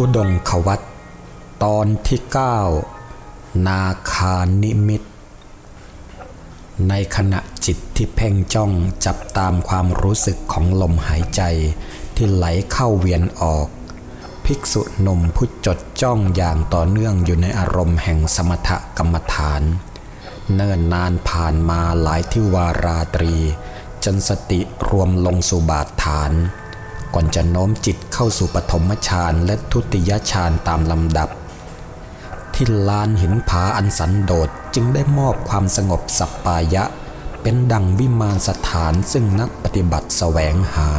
ทุดงควัตตอนที่ 9 นาคานิมิต ในขณะจิตที่เพ่งจ้องจับตามความรู้สึกของลมหายใจที่ไหลเข้าเวียนออก ภิกษุหนุ่มผู้จดจ้องอย่างต่อเนื่องอยู่ในอารมณ์แห่งสมถกรรมฐาน เนิ่นนานผ่านมาหลายที่วาราตรี จนสติรวมลงสู่บาทฐาน ก่อนจะโน้มจิตเข้าสู่ปฐมฌานและทุติยฌานตามลำดับ ที่ลานหินผาอันสันโดษจึงได้มอบความสงบสัปปายะ เป็นดังวิมานสถานซึ่งนักปฏิบัติแสวงหา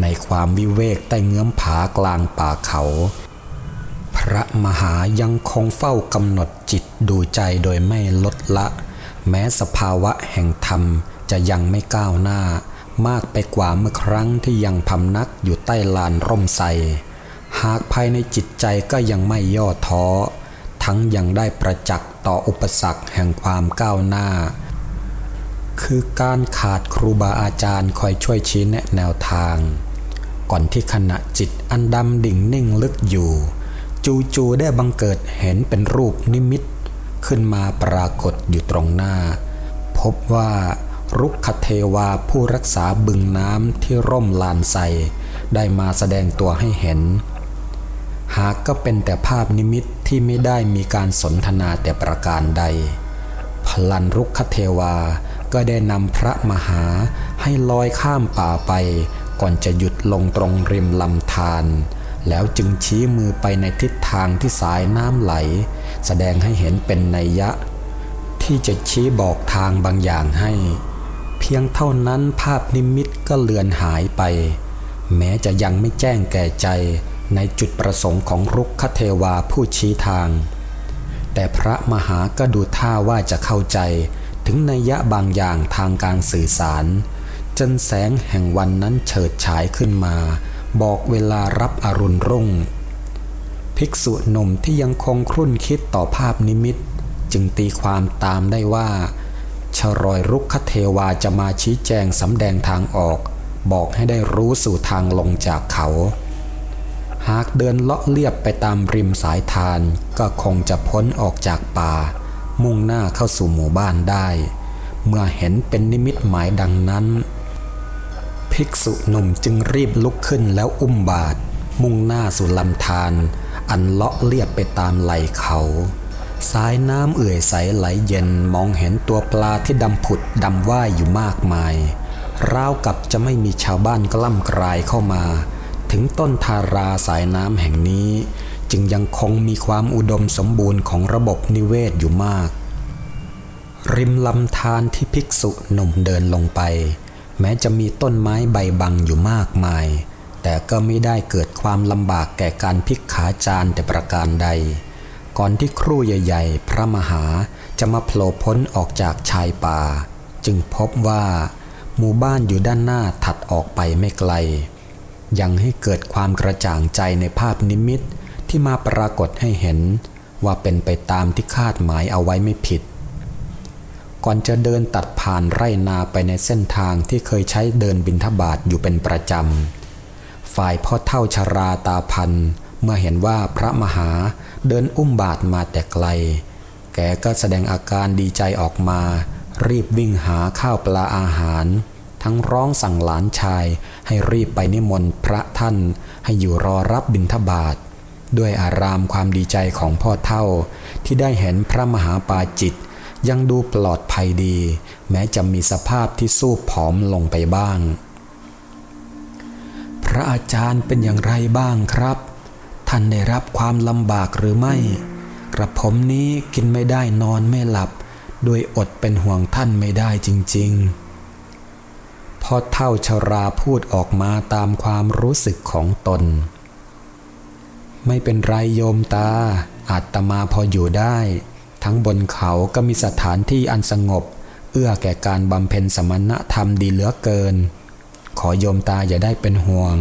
ในความวิเวกใต้เงื้อมผากลางป่าเขา พระมหายังคงเฝ้ากำหนดจิตดูใจโดยไม่ลดละ แม้สภาวะแห่งธรรมจะยังไม่ก้าวหน้า มากไปกว่าเมื่อครั้งที่ยังพำนักอยู่ใต้ลานร่มไทรหากภายในจิตใจก็ยังไม่ย่อท้อ ทั้งยังได้ประจักษ์ต่ออุปสรรคแห่งความก้าวหน้า คือการขาดครูบาอาจารย์คอยช่วยชี้แนะแนวทาง ก่อนที่ขณะจิตอันดำดิ่งนิ่งลึกอยู่ จูๆได้บังเกิดเห็นเป็นรูปนิมิต ขึ้นมาปรากฏอยู่ตรงหน้า พบว่า รุกขเทวาผู้รักษาบึงน้ำที่ร่มลานไทรได้มาแสดงตัวให้เห็น หากก็เป็นแต่ภาพนิมิตที่ไม่ได้มีการสนทนาแต่ประการใด พลันรุกขเทวาก็ได้นำพระมหาให้ลอยข้ามป่าไป ก่อนจะหยุดลงตรงริมลำธารแล้วจึงชี้มือไปในทิศทางที่สายน้ำไหล แสดงให้เห็นเป็นนัยยะ ที่จะชี้บอกทางบางอย่างให้ พียงเท่านั้นภาพนิมิตก็เลือนหายไป แม้จะยังไม่แจ้งแก่ใจในจุดประสงค์ของรุกขเทวาผู้ชี้ทาง แต่พระมหาก็ดูท่าว่าจะเข้าใจถึงนัยยะบางอย่างทางการสื่อสาร จนแสงแห่งวันนั้นเฉิดฉายขึ้นมา บอกเวลารับอรุณรุ่ง ภิกษุหนุ่มที่ยังคงครุ่นคิดต่อภาพนิมิต จึงตีความตามได้ว่า ชรอยรุกขเทวาจะมาชี้แจงสำแดงทางออก บอกให้ได้รู้สู่ทางลงจากเขา หากเดินเลาะเลียบไปตามริมสายทาน ก็คงจะพ้นออกจากป่า มุ่งหน้าเข้าสู่หมู่บ้านได้ เมื่อเห็นเป็นนิมิตหมายดังนั้น ภิกษุหนุ่มจึงรีบลุกขึ้นแล้วอุ้มบาท มุ่งหน้าสู่ลำธารอันเลาะเลียบไปตามไหลเขา สายน้ำเอื่อยใสไหลเย็นมองเห็นตัวปลาที่ดำผุดดำว่ายอยู่มากมายราวกับจะไม่มีชาวบ้านกล้ำกลายเข้ามา ถึงต้นทาราสายน้ำแห่งนี้ จึงยังคงมีความอุดมสมบูรณ์ของระบบนิเวศอยู่มาก ริมลำธารที่ภิกษุหนุ่มเดินลงไป แม้จะมีต้นไม้ใบบังอยู่มากมาย แต่ก็ไม่ได้เกิดความลำบากแก่การพิกขาจารแต่ประการใด ก่อนที่ครู่ใหญ่ ๆ พระมหาจะมาโผล่พ้นออกจากชายป่า จึงพบว่า หมู่บ้านอยู่ด้านหน้าถัดออกไปไม่ไกล ยังให้เกิดความกระจ่างใจในภาพนิมิตที่มาปรากฏให้เห็นว่าเป็นไปตามที่คาดหมายเอาไว้ไม่ผิด ก่อนจะเดินตัดผ่านไร่นาไปในเส้นทางที่เคยใช้เดินบินทบาทอยู่เป็นประจำ ฝ่ายพ่อเท่าชราตาพันเมื่อเห็นว่าพระมหา เดินอุ้มบาทมาแต่ไกล แกก็แสดงอาการดีใจออกมา รีบวิ่งหาข้าวปลาอาหาร ทั้งร้องสั่งหลานชาย ให้รีบไปนิมนต์พระท่าน ให้อยู่รอรับบิณฑบาตด้วยอารามความดีใจของพ่อเท่า ที่ได้เห็นพระมหาปาจิต ยังดูปลอดภัยดี แม้จะมีสภาพที่สู้ผอมลงไปบ้าง พระอาจารย์เป็นอย่างไรบ้างครับ ท่านได้รับความลำบากหรือไม่ กระผมนี้กินไม่ได้นอนไม่หลับ ด้วยอดเป็นห่วงท่านไม่ได้จริงๆพอเท่าชราพูดออกมาตามความรู้สึกของตน ไม่เป็นไรโยมตา อาตมาพออยู่ได้ ทั้งบนเขาก็มีสถานที่อันสงบ เอื้อแก่การบำเพ็ญสมณธรรมดีเหลือเกิน ขอโยมตาอย่าได้เป็นห่วง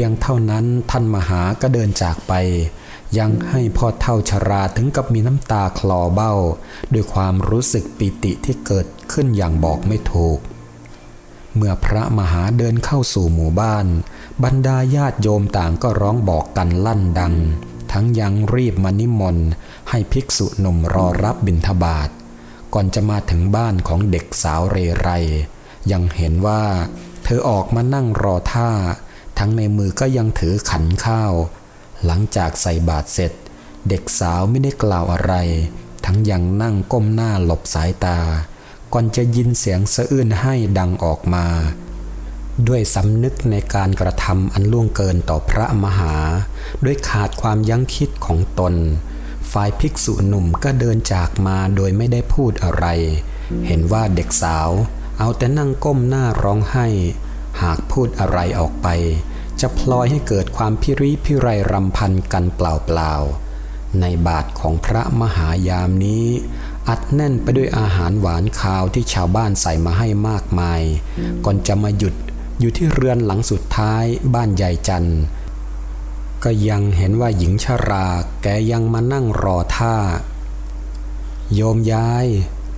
พียงเท่านั้นท่านมหาก็เดินจากไป ยังให้พ่อเท่าชราถึงกับมีน้ำตาคลอเบ้า ด้วยความรู้สึกปิติที่เกิดขึ้นอย่างบอกไม่ถูก เมื่อพระมหาเดินเข้าสู่หมู่บ้าน บรรดาญาติโยมต่างก็ร้องบอกกันลั่นดัง ทั้งยังรีบมานิมนต์ให้ภิกษุหนุ่มรอรับบิณฑบาตก่อนจะมาถึงบ้านของเด็กสาวเรไร ยังเห็นว่า เธอออกมานั่งรอท่า ทั้งในมือก็ยังถือขันข้าว หลังจากใส่บาตรเสร็จ เด็กสาวไม่ได้กล่าวอะไร ทั้งยังนั่งก้มหน้าหลบสายตา ก่อนจะยินเสียงสะอื้นให้ดังออกมา ด้วยสำนึกในการกระทำอันล่วงเกินต่อพระมหา ด้วยขาดความยั้งคิดของตนฝ่ายภิกษุหนุ่มก็เดินจากมาโดยไม่ได้พูดอะไร เห็นว่าเด็กสาว เอาแต่นั่งก้มหน้าร้องไห้ หากพูดอะไรออกไป จะพลอยให้เกิดความพิริพิไรรำพันกันเปล่าๆ ในบาทของพระมหายามนี้ อัดแน่นไปด้วยอาหารหวานคาวที่ชาวบ้านใส่มาให้มากมาย ก่อนจะมาหยุดอยู่ที่เรือนหลังสุดท้ายบ้านใหญ่จันทร์ก็ยังเห็นว่าหญิงชราแกยังมานั่งรอท่า โยมย้าย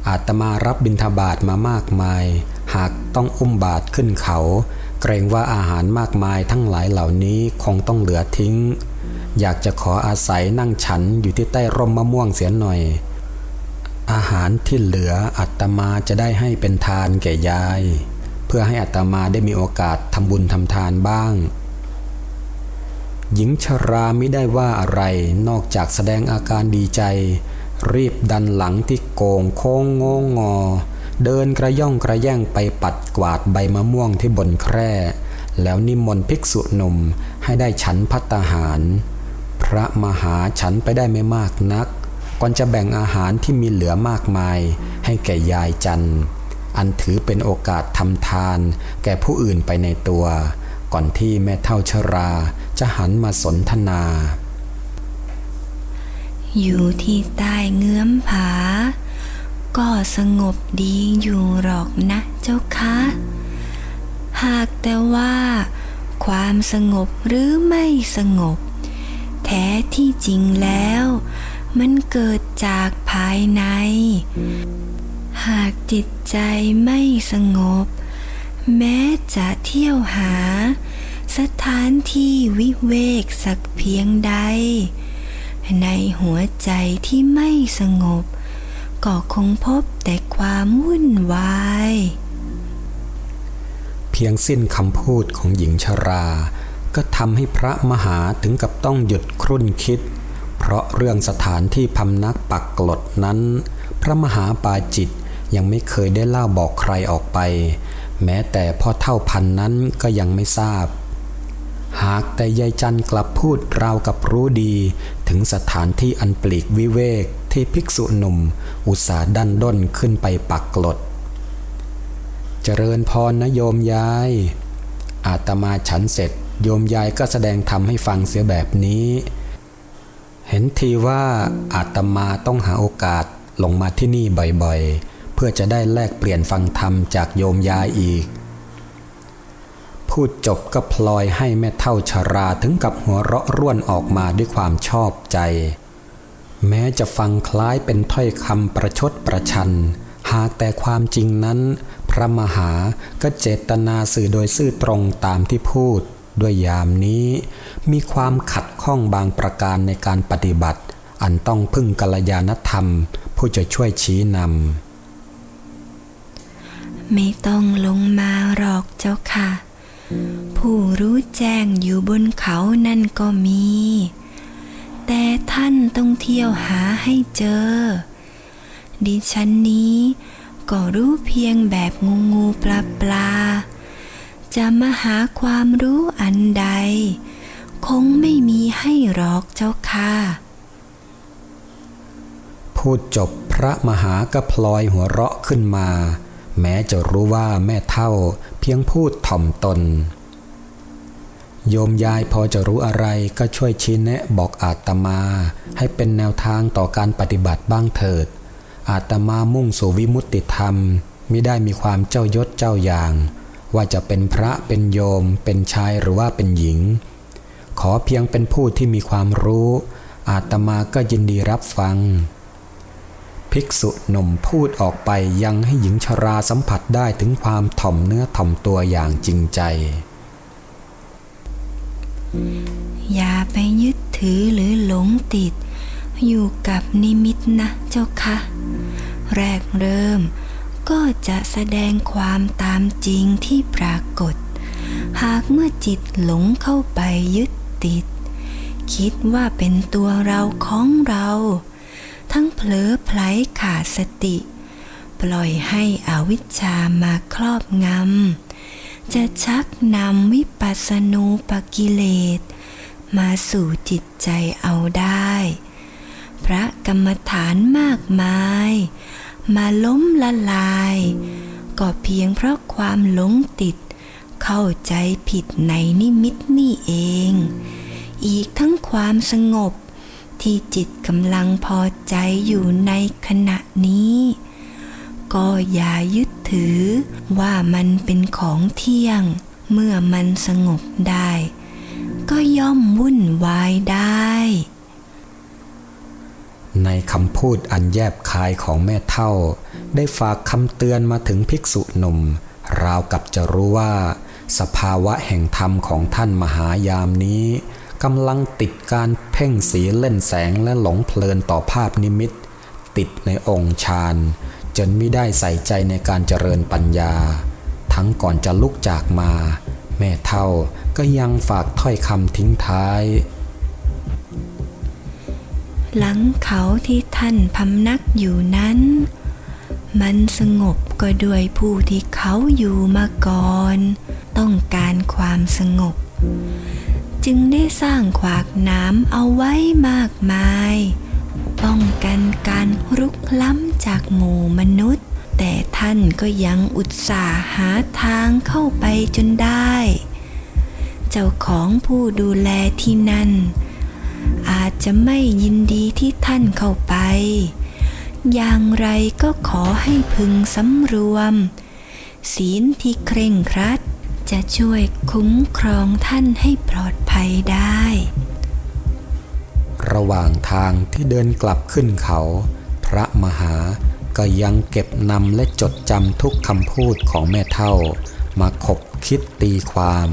อาตมารับบิณฑบาตมามากมาย หากต้องอุ้มบาตรขึ้นเขา เกรงว่าอาหารมากมายทั้งหลายเหล่านี้คงต้องเหลือทิ้ง อยากจะขออาศัยนั่งฉันอยู่ที่ใต้ร่มมะม่วงเสียหน่อย อาหารที่เหลืออาตมาจะได้ให้เป็นทานแก่ยาย เพื่อให้อาตมาได้มีโอกาสทำบุญทำทานบ้าง หญิงชราไม่ได้ว่าอะไรนอกจากแสดงอาการดีใจ รีบดันหลังที่โกงโค้งงงงอ เดินกระย่องกระแย่งไปปัดกวาดใบมะม่วงที่บนแคร่ แล้วนิมนต์ภิกษุหนุ่มให้ได้ฉันพัตตาหาร พระมหาฉันไปได้ไม่มากนัก ก่อนจะแบ่งอาหารที่มีเหลือมากมาย ให้แก่ยายจันอันถือเป็นโอกาสทำทาน แก่ผู้อื่นไปในตัว ก่อนที่แม่เท่าชราจะหันมาสนทนา อยู่ที่ใต้เงื้อมผา ก็สงบดีอยู่หรอกนะเจ้าคะ หากแต่ว่า ความสงบหรือไม่สงบ แท้ที่จริงแล้ว มันเกิดจากภายใน หากจิตใจไม่สงบ แม้จะเที่ยวหา สถานที่วิเวกสักเพียงใด ในหัวใจที่ไม่สงบ ก็คงพบแต่ความวุ่นวาย เพียงสิ้นคำพูดของหญิงชรา ก็ทำให้พระมหาถึงกับต้องหยุดครุ่นคิด เพราะเรื่องสถานที่พำนักปักกลดนั้น พระมหาปาจิตยังไม่เคยได้เล่าบอกใครออกไป แม้แต่พ่อเท่าพันนั้นก็ยังไม่ทราบ หากแต่ยายจันกลับพูดราวกับรู้ดี ถึงสถานที่อันปลีกวิเวก ที่ภิกษุหนุ่ม อุตสาห์ดันด้นขึ้นไปปักกลด เจริญพรนะโยมยาย อาตมาฉันเสร็จ โยมยายก็แสดงธรรมให้ฟังเสียแบบนี้ เห็นทีว่าอาตมาต้องหาโอกาสลงมาที่นี่บ่อยๆ เพื่อจะได้แลกเปลี่ยนฟังธรรมจากโยมยายอีกพูดจบก็พลอยให้แม่เท่าชราถึงกับหัวเราะร่วนออกมาด้วยความชอบใจ แม้จะฟังคล้ายเป็นถ้อยคำประชดประชัน หากแต่ความจริงนั้น พระมหาก็เจตนาสื่อโดยซื่อตรงตามที่พูด ด้วยยามนี้ มีความขัดข้องบางประการในการปฏิบัติ อันต้องพึ่งกัลยาณธรรม ผู้จะช่วยชี้นำ ไม่ต้องลงมาหรอกเจ้าค่ะ ผู้รู้แจ้งอยู่บนเขานั่นก็มี แต่ท่านต้องเที่ยวหาให้เจอ ดิฉันนี้ก็รู้เพียงแบบงูงูปลาปลา จะมาหาความรู้อันใด คงไม่มีให้หรอกเจ้าค่ะพูดจบพระมหาก็พลอยหัวเราะขึ้นมา แม้จะรู้ว่าแม่เท่าเพียงพูดถ่อมตน โยมยายพอจะรู้อะไรก็ช่วยชี้แนะบอกอาตมา ให้เป็นแนวทางต่อการปฏิบัติบ้างเถิด อาตมามุ่งสู่วิมุตติธรรมไม่ได้มีความเจ้ายศเจ้าอย่าง ว่าจะเป็นพระเป็นโยม เป็นชายหรือว่าเป็นหญิง ขอเพียงเป็นผู้ที่มีความรู้ อาตมาก็ยินดีรับฟัง ภิกษุหนุ่มพูดออกไปยังให้หญิงชราสัมผัสได้ถึงความถ่อมเนื้อถ่อมตัวอย่างจริงใจ อย่าไปยึดถือหรือหลงติด อยู่กับนิมิตนะเจ้าคะ แรกเริ่มก็จะแสดงความตามจริงที่ปรากฏ หากเมื่อจิตหลงเข้าไปยึดติด คิดว่าเป็นตัวเราของเรา ทั้งเผลอไผลขาดสติ ปล่อยให้อวิชชามาครอบงำ จะชักนำวิปัสสนูปกิเลส มาสู่จิตใจเอาได้ พระกรรมฐานมากมาย มาล้มละลาย ก็เพียงเพราะความหลงติด เข้าใจผิดในนิมิตนี่เอง อีกทั้งความสงบที่จิตกำลังพอใจอยู่ในขณะนี้ ก็อย่ายึดถือ ว่ามันเป็นของเที่ยง เมื่อมันสงบได้ ก็ย่อมวุ่นวายได้ ในคำพูดอันแยบคายของแม่เท่า ได้ฝากคำเตือนมาถึงภิกษุหนุ่ม ราวกับจะรู้ว่า สภาวะแห่งธรรมของท่านมหายามนี้กำลังติดการเพ่งสีเล่นแสงและหลงเพลินต่อภาพนิมิต ติดในองค์ฌาน จนไม่ได้ใส่ใจในการเจริญปัญญา ทั้งก่อนจะลุกจากมา แม่เท่าก็ยังฝากถ้อยคำทิ้งท้าย หลังเขาที่ท่านพำนักอยู่นั้น มันสงบก็ด้วยผู้ที่เขาอยู่มาก่อน ต้องการความสงบ จึงได้สร้างขวากหน้ำเอาไว้มากมาย ป้องกันการรุกล้ำ จากหมู่มนุษย์ แต่ท่านก็ยังอุตส่าห์หาทางเข้าไปจนได้ เจ้าของผู้ดูแลที่นั่น อาจจะไม่ยินดีที่ท่านเข้าไป อย่างไรก็ขอให้พึงสำรวม ศีลที่เคร่งครัดจะช่วยคุ้มครองท่านให้ปลอดภัยได้ ระหว่างทางที่เดินกลับขึ้นเขา ระมหา ก็ยังเก็บนำและจดจำทุกคำพูดของแม่เท่า มาขบคิดตีความ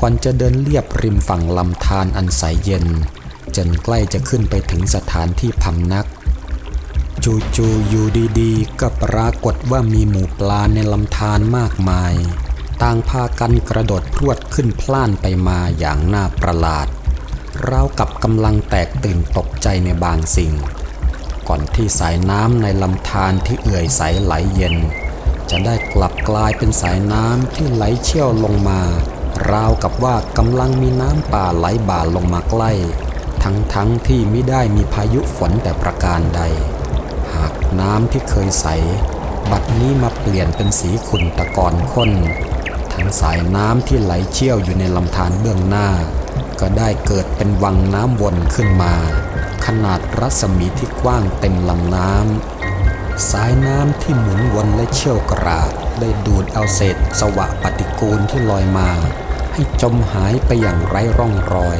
ก่อนจะเดินเลียบริมฝั่งลำธารอันใสเย็น จนใกล้จะขึ้นไปถึงสถานที่พำนัก จูๆอยู่ดีๆ ก็ปรากฏว่ามีหมูปลาในลำธารมากมาย ต่างพากันกระโดดพรวดขึ้นพล่านไปมาอย่างน่าประหลาดราวกับกำลังแตกตื่นตกใจในบางสิ่ง ก่อนที่สายน้ำในลำธารที่เอื่อยใสไหลเย็น จะได้กลับกลายเป็นสายน้ำที่ไหลเชี่ยวลงมา ราวกับว่ากำลังมีน้ำป่าไหลบ่าลงมาใกล้ ทั้งๆทที่ไม่ได้มีพายุฝนแต่ประการใด หากน้ำที่เคยใส บัดนี้มาเปลี่ยนเป็นสีขุ่นตะกอนข้น ทั้งสายน้ำที่ไหลเชี่ยวอยู่ในลำธารเบื้องหน้า ก็ได้เกิดเป็นวังน้ำวนขึ้นมา นาดรัศมีที่กว้างเต็มลำน้ำ สายน้ำที่หมุนวนและเชี่ยวกรากได้ดูดเอาเศษสวะปฏิกูลที่ลอยมา ให้จมหายไปอย่างไร้ร่องรอย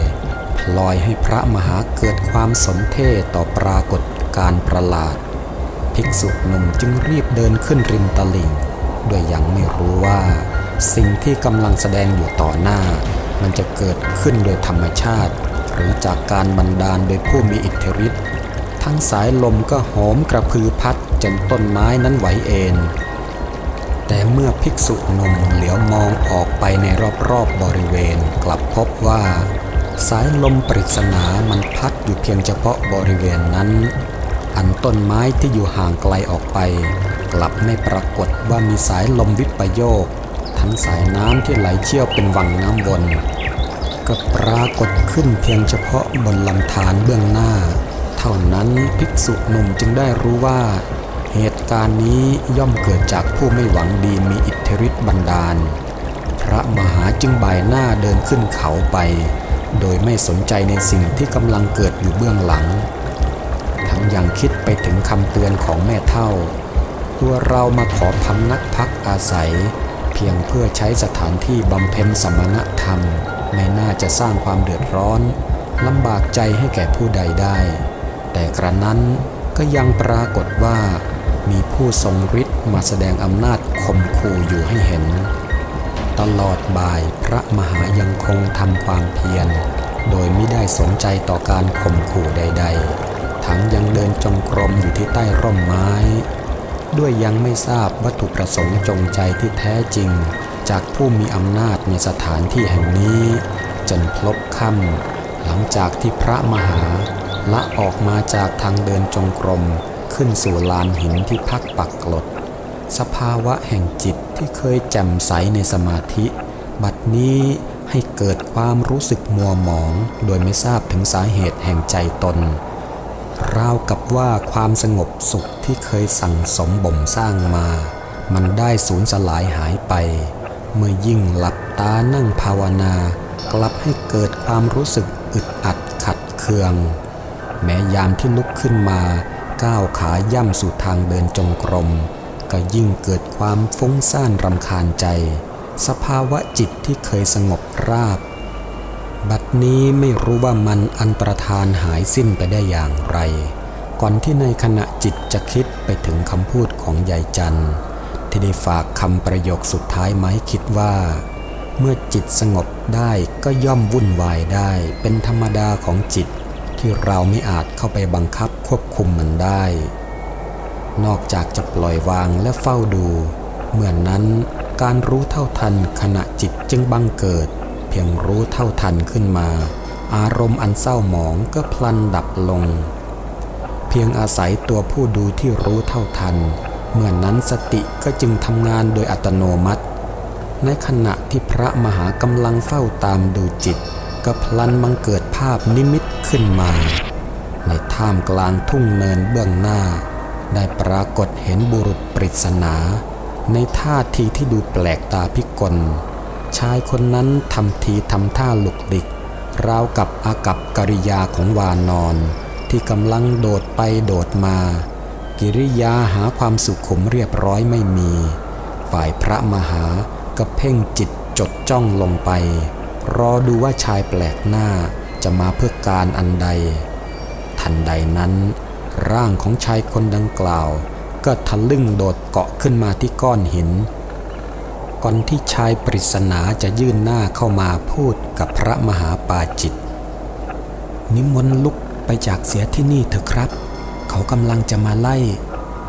ลอยให้พระมหาเกิดความสนเท่ต่อปรากฏการประหลาด ภิกษุหนุ่มจึงรีบเดินขึ้นริมตลิ่งโดยยังไม่รู้ว่า สิ่งที่กำลังแสดงอยู่ต่อหน้า มันจะเกิดขึ้นโดยธรรมชาติ รือจากการบันดาลโดยผู้มีอิทธิฤทธิ์ทั้งสายลมก็โหมกระพือพัดจนต้นไม้นั้นไหวเอ็นแต่เมื่อภิกษุหนุ่มเหลียวมองออกไปในรอบๆบบริเวณกลับพบว่า สายลมปริศนามันพัดอยู่เพียงเฉพาะบริเวณนั้น อันต้นไม้ที่อยู่ห่างไกลออกไป กลับไม่ปรากฏว่ามีสายลมวิปโยคทั้งสายน้ำที่ไหลเชี่ยวเป็นวังน้ำวน ก็ปรากฏขึ้นเพียงเฉพาะบนลำธารเบื้องหน้า เท่านั้นภิกษุหนุ่มจึงได้รู้ว่า เหตุการณ์นี้ย่อมเกิดจากผู้ไม่หวังดีมีอิทธิฤทธิ์บันดาล พระมหาจึงบ่ายหน้าเดินขึ้นเขาไป โดยไม่สนใจในสิ่งที่กำลังเกิดอยู่เบื้องหลัง ทั้งยังคิดไปถึงคำเตือนของแม่เท่า ตัวเรามาขอพำนักพักอาศัย เพียงเพื่อใช้สถานที่บำเพ็ญสมณธรรม ไม่น่าจะสร้างความเดือดร้อนลำบากใจให้แก่ผู้ใดได้ แต่กระนั้นก็ยังปรากฏว่า มีผู้ทรงฤทธิ์มาแสดงอำนาจข่มขู่อยู่ให้เห็น ตลอดบ่ายพระมหายังคงทำความเพียร โดยไม่ได้สนใจต่อการข่มขู่ใด ๆ ทั้งยังเดินจงกรมอยู่ที่ใต้ร่มไม้ ด้วยยังไม่ทราบวัตถุประสงค์จงใจที่แท้จริง จากผู้มีอำนาจในสถานที่แห่งนี้ จนพลบค่ำหลังจากที่พระมหา ละออกมาจากทางเดินจงกรมขึ้นสู่ลานหินที่พักปักกลด สภาวะแห่งจิตที่เคยแจ่มใสในสมาธิ บัดนี้ให้เกิดความรู้สึกมัวหมอง โดยไม่ทราบถึงสาเหตุแห่งใจตนราวกับว่าความสงบสุขที่เคยสั่งสมบ่มสร้างมา มันได้สูญสลายหายไป เมื่อยิ่งหลับตานั่งภาวนา กลับให้เกิดความรู้สึกอึดอัดขัดเคือง แม้ยามที่ลุกขึ้นมาก้าวขาย่ำสู่ทางเดินจงกรม ก็ยิ่งเกิดความฟุ้งซ่านรำคาญใจ สภาวะจิตที่เคยสงบราบ บัดนี้ไม่รู้ว่ามันอันตรธานหายสิ้นไปได้อย่างไร ก่อนที่ในขณะจิตจะคิดไปถึงคำพูดของยายจันทร์ ที่ได้ฝากคำประโยคสุดท้ายไม้คิดว่า เมื่อจิตสงบได้ก็ย่อมวุ่นวายได้ เป็นธรรมดาของจิตที่เราไม่อาจเข้าไปบังคับควบคุมมันได้ นอกจากจะปล่อยวางและเฝ้าดูเมื่อนนั้นการรู้เท่าทันขณะจิตจึงบังเกิด เพียงรู้เท่าทันขึ้นมา อารมณ์อันเศร้าหมองก็พลันดับลง เพียงอาศัยตัวผู้ดูที่รู้เท่าทัน เมื่อนนั้นสติก็จึงทำงานโดยอัตโนมัติ ในขณะที่พระมหากำลังเฝ้าตามดูจิตก็พลันบังเกิดภาพนิมิตขึ้นมา ในท่ามกลางทุ่งเนินเบื้องหน้า ได้ปรากฏเห็นบุรุษปริศนา ในท่าทีที่ดูแปลกตาพิกล ชายคนนั้นทำทีทำท่าหลุกหลิก ราวกับอากับกิริยาของวานอน ที่กำลังโดดไปโดดมา กิริยาหาความสุขุมเรียบร้อยไม่มี ฝ่ายพระมหาก็เพ่งจิตจดจ้องลงไป รอดูว่าชายแปลกหน้าจะมาเพื่อการอันใด ทันใดนั้น ร่างของชายคนดังกล่าว ก็ทะลึ่งโดดเกาะขึ้นมาที่ก้อนหิน ก่อนที่ชายปริศนาจะยื่นหน้าเข้ามาพูดกับพระมหาปาจิต นิมนต์ลุกไปจากเสียที่นี่เถอะครับ เขากำลังจะมาไล่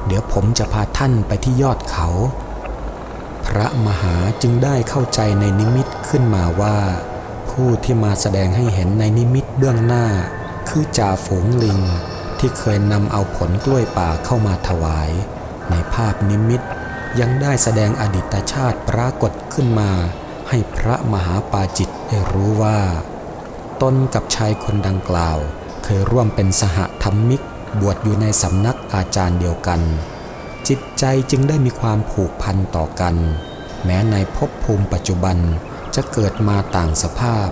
เดี๋ยวผมจะพาท่านไปที่ยอดเขา พระมหาจึงได้เข้าใจในนิมิตขึ้นมาว่า ผู้ที่มาแสดงให้เห็นในนิมิตเบื้องหน้า คือจ่าฝูงลิงที่เคยนำเอาผลกล้วยป่าเข้ามาถวาย ในภาพนิมิตยังได้แสดงอดีตชาติปรากฏขึ้นมา ให้พระมหาปาจิตได้รู้ว่า ตนกับชายคนดังกล่าว เคยร่วมเป็นสหธรรมิก บวชอยู่ในสำนักอาจารย์เดียวกัน จิตใจจึงได้มีความผูกพันต่อกัน แม้ในภพภูมิปัจจุบันจะเกิดมาต่างสภาพ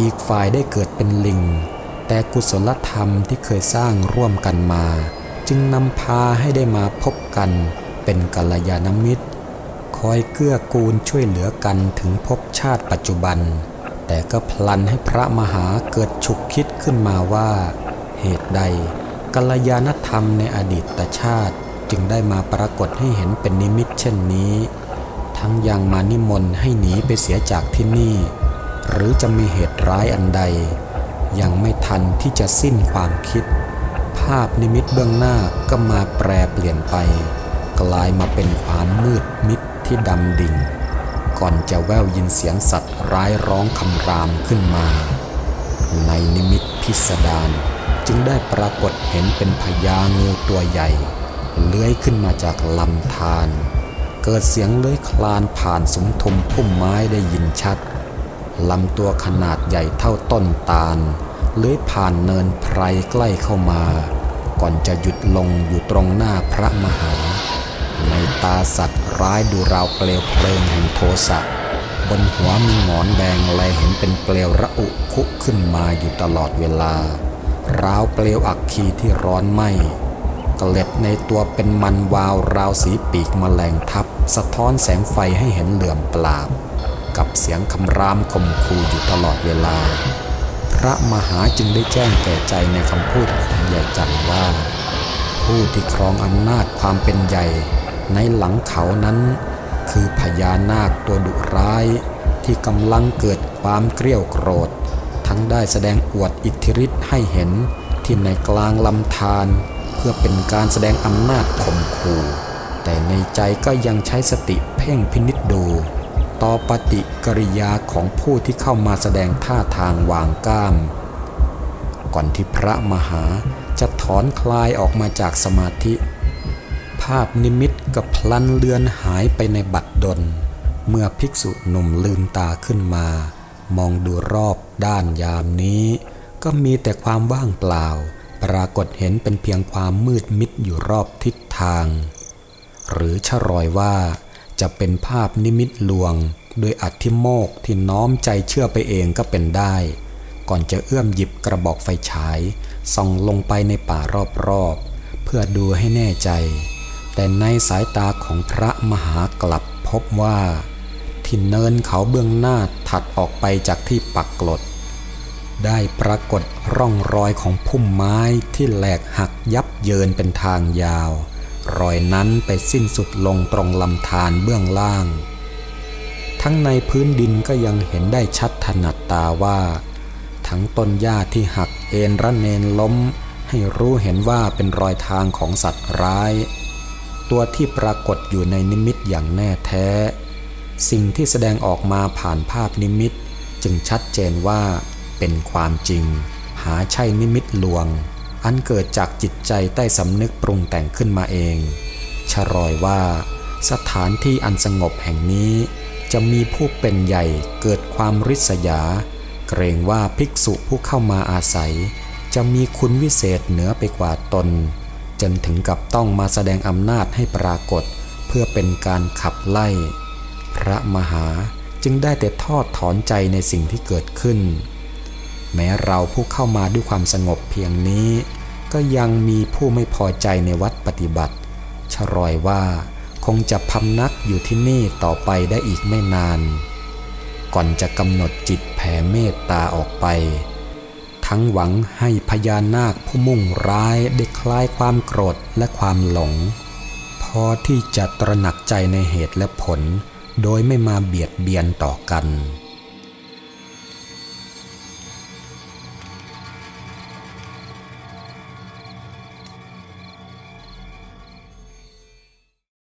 อีกฝ่ายได้เกิดเป็นลิง แต่กุศลธรรมที่เคยสร้างร่วมกันมา จึงนำพาให้ได้มาพบกัน เป็นกัลยาณมิตร คอยเกื้อกูลช่วยเหลือกันถึงภพชาติปัจจุบัน แต่ก็พลันให้พระมหาเกิดฉุกคิดขึ้นมาว่า เหตุใด กัลยาณธรรมในอดีตชาติจึงได้มาปรากฏให้เห็นเป็นนิมิตเช่นนี้ ทั้งยังมานิมนต์ให้หนีไปเสียจากที่นี่ หรือจะมีเหตุร้ายอันใด ยังไม่ทันที่จะสิ้นความคิด ภาพนิมิตเบื้องหน้าก็มาแปรเปลี่ยนไป กลายมาเป็นความมืดมิดที่ดำดิ่ง ก่อนจะแววยินเสียงสัตว์ร้ายร้องคำรามขึ้นมา ในนิมิตพิสดาร จึงได้ปรากฏเห็นเป็นพญางูตัวใหญ่ เลื้อยขึ้นมาจากลำธารเกิดเสียงเลื้อยคลานผ่านสุมทุมพุ่มไม้ได้ยินชัดลำตัวขนาดใหญ่เท่าต้นตาล เลื้อยผ่านเนินไพรใกล้เข้ามา ก่อนจะหยุดลงอยู่ตรงหน้าพระมหา ในตาสัตว์ร้ายดูราวเปลวเพลิงแห่งโทสะบนหัวมีหงอนแดงแลเห็นเป็นเปลวระอุคุขึ้นมาอยู่ตลอดเวลา ราวเปลวอักคีที่ร้อนไหม้เกล็ดในตัวเป็นมันวาวราวสีปีกแมลงทับ สะท้อนแสงไฟให้เห็นเหลื่อมปลาบ กับเสียงคำรามข่มขู่อยู่ตลอดเวลา พระมหาจึงได้แจ้งแก่ใจในคำพูดของยายจันว่า ผู้ที่ครองอำนาจความเป็นใหญ่ ในหลังเขานั้น คือพญานาคตัวดุร้าย ที่กำลังเกิดความเกรี้ยวโกรธ ทั้งได้แสดงอวดอิทธิฤทธิ์ให้เห็นที่ในกลางลำธารเพื่อเป็นการแสดงอำนาจข่มขู่แต่ในใจก็ยังใช้สติเพ่งพินิจดู ต่อปฏิกิริยาของผู้ที่เข้ามาแสดงท่าทางวางก้าม ก่อนที่พระมหาจะถอนคลายออกมาจากสมาธิ ภาพนิมิตกับพลันเลือนหายไปในบัดดล เมื่อภิกษุหนุ่มลืมตาขึ้นมา มองดูรอบด้านยามนี้ ก็มีแต่ความว่างเปล่า ปรากฏเห็นเป็นเพียงความมืดมิดอยู่รอบทิศทาง หรือชะรอยว่าจะเป็นภาพนิมิตลวง โดยอธิโมกที่น้อมใจเชื่อไปเองก็เป็นได้ ก่อนจะเอื้อมหยิบกระบอกไฟฉาย ส่องลงไปในป่ารอบๆ เพื่อดูให้แน่ใจ แต่ในสายตาของพระมหากลับพบว่า ที่เนินเขาเบื้องหน้าถัดออกไปจากที่ปักกลด ได้ปรากฏร่องรอยของพุ่มไม้ที่แหลกหักยับเยินเป็นทางยาว รอยนั้นไปสิ้นสุดลงตรงลำธารเบื้องล่าง ทั้งในพื้นดินก็ยังเห็นได้ชัดถนัดตาว่า ทั้งต้นหญ้าที่หักเอ็นระเนนล้ม ให้รู้เห็นว่าเป็นรอยทางของสัตว์ร้าย ตัวที่ปรากฏอยู่ในนิมิตอย่างแน่แท้ สิ่งที่แสดงออกมาผ่านภาพนิมิต จึงชัดเจนว่าเป็นความจริง หาใช่นิมิตลวง อันเกิดจากจิตใจใต้สำนึกปรุงแต่งขึ้นมาเองชรอยว่า สถานที่อันสงบแห่งนี้จะมีผู้เป็นใหญ่เกิดความริษยา เกรงว่าภิกษุผู้เข้ามาอาศัย จะมีคุณวิเศษเหนือไปกว่าตน จนถึงกับต้องมาแสดงอำนาจให้ปรากฏ เพื่อเป็นการขับไล่ ระมหาจึงได้แต่ทอดถอนใจในสิ่งที่เกิดขึ้น แม้เราผู้เข้ามาด้วยความสงบเพียงนี้ ก็ยังมีผู้ไม่พอใจในวัดปฏิบัติ ชรอยว่าคงจะพำนักอยู่ที่นี่ต่อไปได้อีกไม่นาน ก่อนจะกำหนดจิตแผ่เมตตาออกไป ทั้งหวังให้พญานาคผู้มุ่งร้ายได้คลายความโกรธและความหลง พอที่จะตระหนักใจในเหตุและผล โดยไม่มาเบียดเบียนต่อกัน